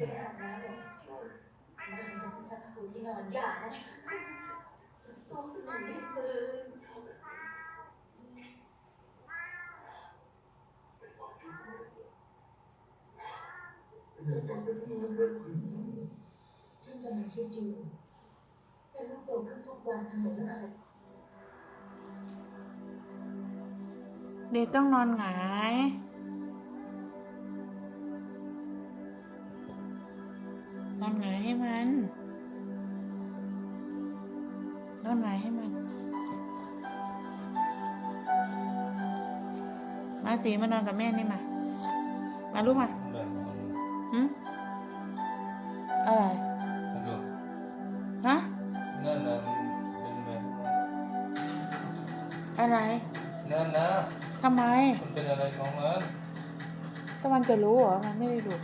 จะไปอาบน้ำเลยมันจะมีสักสักคูที่นอนอย่านะต้องหนูนี่คือฉันกำลังคิดอยู่แต่ลูกโตขึ้นทุกวันทำไมต้องอะไรเด็กต้องนอนหงาย นอนหงายให้มัน นอนหงายให้มัน มาสีมานอนกับแม่นี่มา มาลูกมาแบบนั้นหืมอะไรสะดวกฮะนั่นนะมันเป็นแบบนั้นอะไรนั่นนะทำไมมันเป็นอะไรของมันตะวันจะรู้เหรอ มันไม่ได้ดู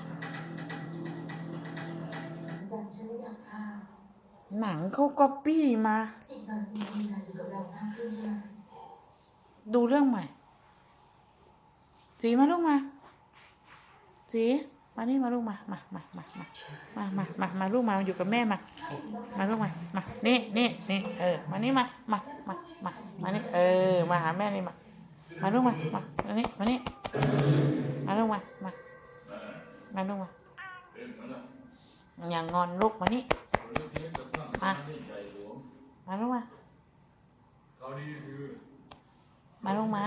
หนังเขาก๊อปปี้มา ดูเรื่องใหม่ สีมาลูกมา สีมานี่มาลูกมา มามามามามามามามาลูกมาอยู่กับแม่มา มาลูกมา มา นี่นี่นี่เออ มานี่มา มา มา มา มานี่เออ มาหาแม่นี่มา มาลูกมา มา มานี่ มานี่ มาลูกมา มา มาลูกมา อย่างงอนลูกมานี่ มามาลูกมาข่าดีคือมาลูกมา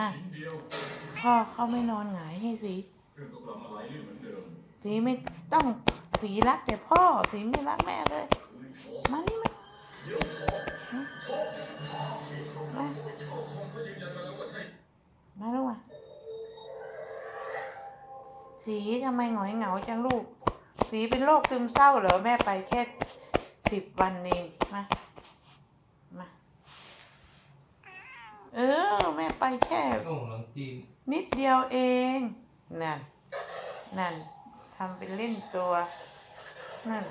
พ่อเขาไม่นอนหงายให้สีสีไม่ต้องสีรักแต่พ่อสีไม่รักแม่เลย มานี่มามามาลูกมาสีทำไมหงอยเหงาจังลูก สีเป็นโรคซึมเศร้าเหรอแม่ไปแค่ สิบวันเองมามาเออ แม่ไปแค่โอ้หลังจีนนิดเดียวเอง นั่น นั่นทำเป็นเล่นตัว นั่น